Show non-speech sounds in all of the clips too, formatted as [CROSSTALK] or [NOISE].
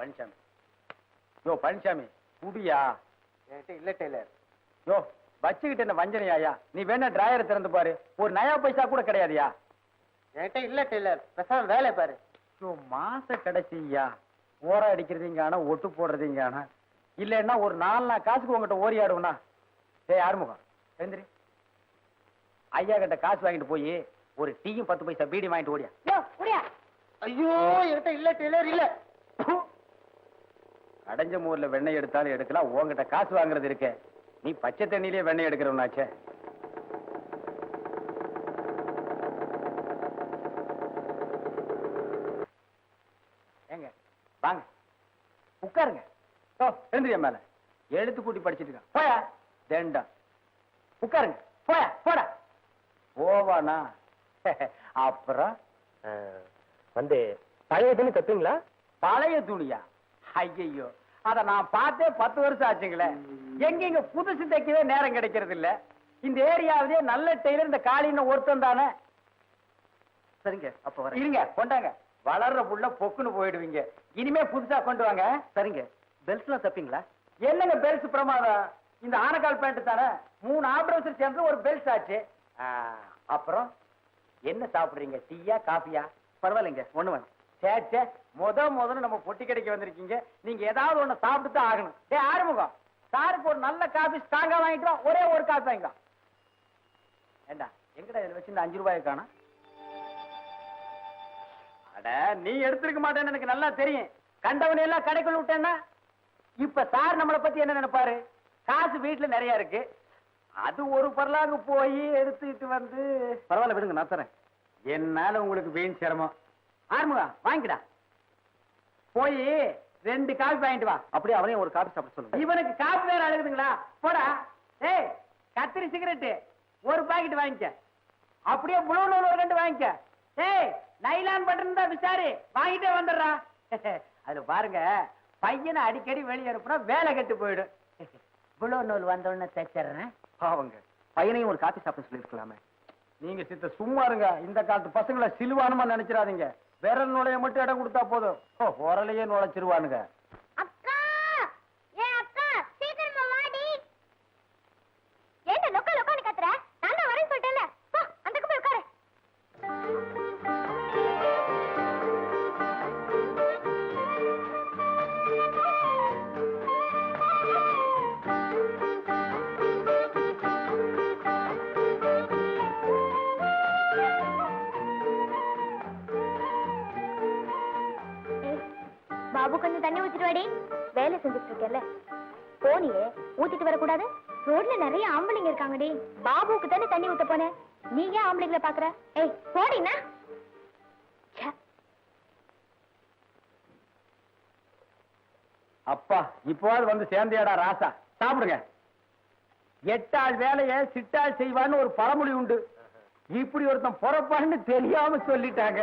பழனிசாமி. யோ பழனிசாமி குடியா? என்கிட்ட இல்ல டெய்லர். யோ வச்சுக்கிட்டு என்ன வஞ்சனையாயா? நீ வேணா டிராயரை திறந்து பாரு. ஒரு நயா பைசா கூட கிடையாதுயா? என்கிட்ட இல்ல டெய்லர். பேசாம வேலை பாரு. யோ மாச கடைசியா? ஓர அடிக்கிறதுங்கான ஒட்டு போடுறதுங்கான? இல்லைன்னா ஒரு நாலு நாள் காசுக்கு உங்ககிட்ட ஓரி ஆடுவனா? டேய் ஆறுமுகம். எழுந்திரி. ஐயா கிட்ட காசு வாங்கிட்டு போய் ஒரு டீயும் பத்து பைசா பீடி வாங்கிட்டு ஓடியா. ஐயோ! என்கிட்ட இல்ல டெய்லர் இல்ல. அடைஞ்ச மூர்ல வெண்ணெய் எடுத்தாலும் எடுக்கலாம். உன்கிட்ட காசு வாங்குறது இருக்கே. நீ பச்சை தண்ணியிலே வெண்ணெய் எடுக்கிறவனாச்சே. ஏங்க வாங்க. உட்காருங்க. ஓ எழுந்திரியா மேல. எழுத்து கூட்டி படிச்சிட்டு இருக்கான் போயா? தேண்டா உட்காருங்க. போயா? போடா. போவானா? [LAUGHS] அப்புறம்? வந்து பழைய துணி பழைய துணியா? ஐயையோ. அத நான் பார்த்தே பத்து வருஷம் ஆச்சுங்களே. எங்க இங்க புதுசு தைக்கவே நேரம் கிடைக்கிறது இல்ல இந்த ஏரியாவிலேயே நல்ல டெய்லர் இந்த காளின்னு ஒருத்தன் தானே. சரிங்க அப்ப வரேன். இருங்க கொண்டாங்க. வளர்ற புள்ள பொக்குன்னு போயிடுவீங்க. இனிமே புதுசா கொண்டு வாங்க. சரிங்க. பெல்ட்லாம் தப்பீங்களா? என்னங்க பெல்ஸ் பிரமாதம்? இந்த ஆனக்கால் பேண்ட் தானே? மூணு ஆப்ரேஷன் சேர்ந்து ஒரு பெல்ஸ் ஆச்சு. அப்புறம்? என்ன சாப்பிடுறீங்க? டீயா காஃபியா? பரவாயில்லைங்க ஒண்ணு வேணும். சே சே முத முதல்ல நம்ம பொட்டி கடைக்கு வந்திருக்கீங்க. நீங்க ஏதாவது ஒண்ணு சாப்பிட்டு தான் ஆகணும். ஏ ஆறுமுகம். சாருக்கு ஒரு நல்ல காபி ஸ்ட்ராங்கா வாங்கிட்டு வா. ஒரே ஒரு காபி வாங்கிக்கலாம் ஏண்டா எங்கடா இதுல வச்சு இந்த அஞ்சு ரூபாயை காணோம்? அட நீ எடுத்திருக்க மாட்டேன்னு எனக்கு நல்லா தெரியும். கண்டவனை எல்லாம் கடைக்குள்ள விட்டேன்னா இப்ப சார் நம்மளை பத்தி என்ன நினைப்பாரு? காசு வீட்டுல நிறைய இருக்கு. அது ஒரு பரலாங்க போய் எடுத்துக்கிட்டு வந்து பரவாயில்ல விடுங்க நான் தரேன். என்னால உங்களுக்கு வீண் சிரமம். ஆறுமுகா வாங்கிடா போய் ரெண்டு காபி வாங்கிட்டு வா. அப்படியே அவனையும் ஒரு காபி சாப்பிட சொல்லுங்க இவனுக்கு காபி வேற அழுகுதுங்களா? போடா. ஏய் கத்திரி சிகரெட்டு ஒரு பாக்கெட் வாங்கிக்க. அப்படியே புளூ நூல் ஒரு ரெண்டு வாங்கிக்க. ஏய் நைலான் பட்டன் தான் விசாரி. வாங்கிட்டே வந்துடுறா. [LAUGHS] அதுல பாருங்க பையனை அடிக்கடி வெளியே அனுப்புனா வேலை கெட்டு போயிடும். [LAUGHS] புளூ நூல் வந்த உடனே தைச்சிடுறேன் பாவங்க பையனையும் ஒரு காபி சாப்பிட சொல்லிருக்கலாமே நீங்க சித்த சும்மா இருங்க. இந்த காலத்து பசங்களை சிலுவானுமா நினைச்சிடாதீங்க. விரல் நுழைய மட்டும் இடம் கொடுத்தா போதும். ஓ, உரலையே நுழைச்சிருவானுங்க. பாபு கொஞ்சம் தண்ணி ஊத்திட்டு வாடி வேலை செஞ்சுட்டு இருக்கேல்ல போனியே ஊத்திட்டு வரக்கூடாது? ரோட்ல நிறைய ஆம்பளைங்க இருக்காங்கடி. பாபுக்கு தானே தண்ணி ஊத்த போனேன் நீ ஏன் ஆம்பளைங்களை பாக்குற? ஏய் போடினா அப்பா இப்போது வந்து சேர்ந்தியாடா ராசா. சாப்பிடுங்க. எட்டாள் வேலையை சிட்டாள் செய்வான்னு ஒரு பழமொழி உண்டு. இப்படி ஒருத்தன் பொறப்பான்னு தெரியாம சொல்லிட்டாங்க.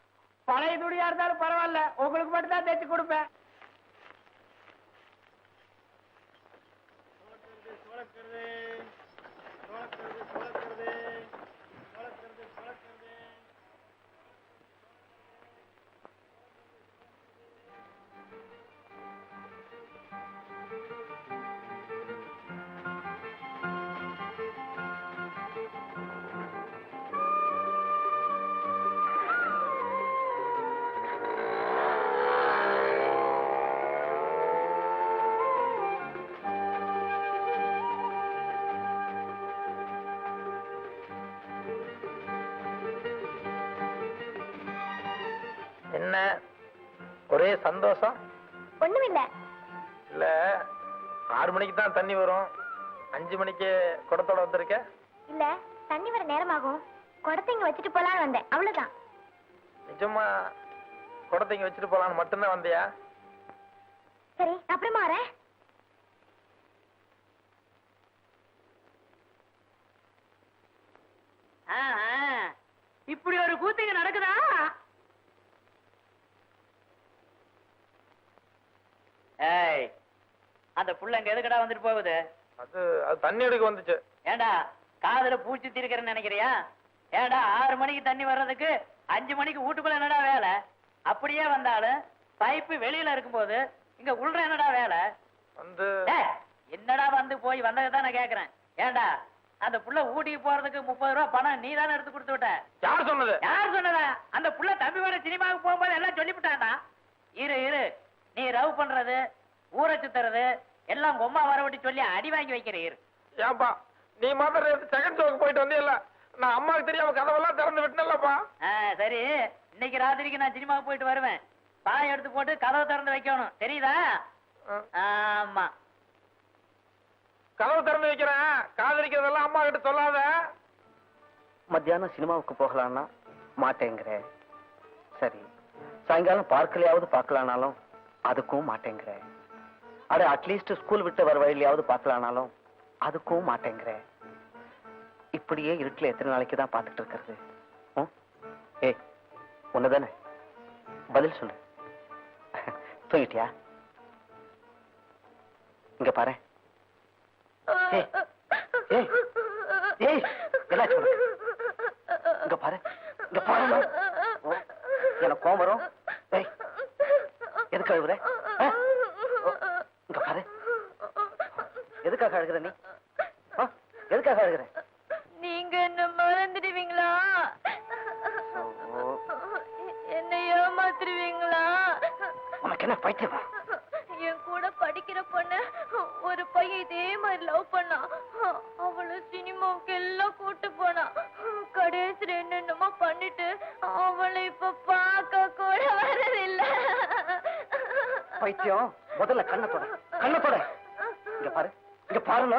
பழைய துணியா இருந்தாலும் பரவாயில்ல. உங்களுக்கு மட்டும்தான் தான் தைச்சு கொடுப்பேன் என்ன? ஒரே சந்தோஷம்? ஒண்ணுமில்ல. இல்ல ஆறு மணிக்கு தான் தண்ணி வரும். அஞ்சு மணிக்கு குடத்தோட வந்திருக்க? இல்ல தண்ணி வர நேரமாகும். குடத்தை இங்க வச்சுட்டு போலான்னு வந்தேன். அவ்வளவுதான். நிஜமா குடத்தை இங்க வச்சுட்டு போலான்னு மட்டும்தான் வந்தியா? சரி அப்புறமா வரேன். இப்படி ஒரு கூத்துங்க நடக்குதா? ஏய் அந்த புள்ள இங்க எதுக்கடா வந்துட்டு போகுது? அது அது தண்ணி எடுக்க வந்துச்சு. ஏண்டா காதுல பூச்சி திருக்கிறேன்னு நினைக்கிறியா? ஏண்டா ஆறு மணிக்கு தண்ணி வர்றதுக்கு அஞ்சு மணிக்கு வீட்டுக்குள்ள என்னடா வேலை? அப்படியே வந்தாலும் பைப்பு வெளியில இருக்கும்போது இங்க உள்ள என்னடா வேலை? வந்து என்னடா வந்து போய் வந்ததை தான் நான் கேக்குறேன். ஏண்டா அந்த புள்ள ஊட்டிக்கு போறதுக்கு முப்பது ரூபா பணம் நீ தானே எடுத்து கொடுத்து விட்ட? யார் சொன்னது? யார் சொன்னதா? அந்த புள்ள தம்பியோட சினிமாவுக்கு போகும்போது எல்லாம் சொல்லிவிட்டான்டா. இரு இரு. நீ ரவ் பண்றது ஊரை சுத்துறது எல்லாம் அம்மா வரவிட்டு சொல்லி அடி வாங்கி வைக்கிற இரு ஏன்பா நீ மாத்திரம் செகண்ட் ஷோக்கு போயிட்டு வந்தியல்ல நான் அம்மாவுக்கு தெரியாம கதவெல்லாம் திறந்து விட்டேன்லப்பா ஆ, சரி. இன்னைக்கு ராத்திரிக்கு நான் சினிமாவுக்கு போயிட்டு வருவேன். பாய் எடுத்து போட்டு கதவை திறந்து வைக்கணும். தெரியுதா? ஆமா. கதவு திறந்து வைக்கிறேன். காதலிக்கிறதெல்லாம் அம்மா கிட்ட சொல்லாத. மத்தியானம் சினிமாவுக்கு போகலான்னா மாட்டேங்கிற சரி சாயங்காலம் பார்க்கலையாவது பார்க்கலானாலும் அதுக்கும் மாட்டேங்கிற. அட அட்லீஸ்ட் ஸ்கூல் விட்டு வர வழியிலையாவது பார்க்கலானாலும் அதுக்கும் மாட்டேங்கிற. இப்படியே இருட்டில் எத்தனை நாளைக்கு தான் பார்த்துட்டு இருக்கிறது? ஏ ஏய் ஒண்ணுதானே? பதில் சொல்லு. தூங்கிட்டியா? இங்க பாரு. இங்க பாரு. இங்க பாரு எனக்கு கோவம் வரும். ஓ, இங்க பாரு. எதுக்காக அழுகுற நீ? எதுக்காக அழுகுற? நீங்க என்ன மறந்துடுவீங்களா? என்ன ஏமாத்துருவீங்களா உனக்கு என்ன பைத்தியமா? என் கூட படிக்கிற பொண்ணு ஒரு பையன் இதே மாதிரி லவ் பண்ணான் அவளை சினிமாவுக்கு எல்லாம் கூட்டு போனா. கடைசியில் என்னென்னமோ பண்ணிட்டு அவளை இப்ப பைத்தியம் முதல்ல கண்ணை தொட. கண்ணை தொட. இங்க பாரு. இங்க பாருங்க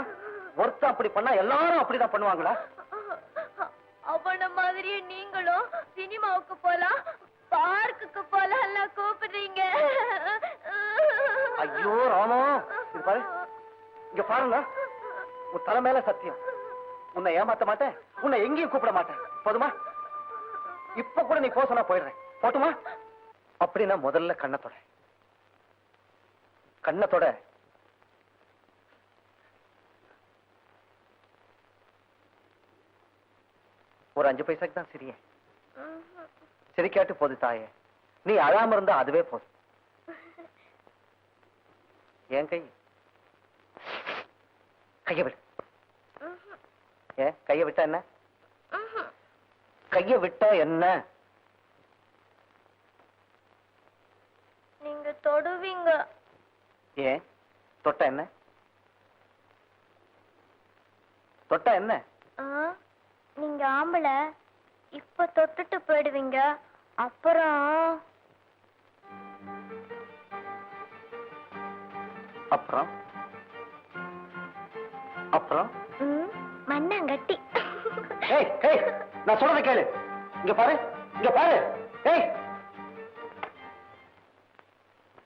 ஒருத்தன் அப்படி பண்ணா எல்லாரும் அப்படிதான் பண்ணுவாங்களா? அவன மாதிரியே நீங்களும் சினிமாவுக்கு போலாம் பார்க்குக்கு போலாம் கூப்பிடுறீங்க. ஐயோ ராமோ. இங்க பாரு. இங்க பாருங்க உன் தலை மேல சத்தியம். உன்னை ஏமாத்த மாட்டேன். உன்னை எங்கேயும் கூப்பிட மாட்டேன். போதுமா? இப்ப கூட நீ போ சொன்னா போயிடுறேன். போட்டுமா? அப்படின்னா முதல்ல கண்ணத்தோட கண்ணத்தோட ஒரு அஞ்சு பைசாக்கு தான் சிரியே. சிரிக்காட்டு போது தாயே. நீ அழாம இருந்தா அதுவே போதும். என் கை? கைய விடு. ஏன்? கைய விட்டா என்ன? கைய விட்டா என்ன? நீங்க தொடுவீங்க. ஏன்? தொட்டா என்ன? தொட்டா என்ன? நீங்க ஆம்பளை. இப்ப தொட்டுட்டு போயிடுவீங்க. அப்புறம்? அப்புறம்? அப்புறம்? மண்ணாங்கட்டி. ஏய் ஏய் நான் சொல்றத கேளு. இங்க பாரு இங்க பாரு. ஏய்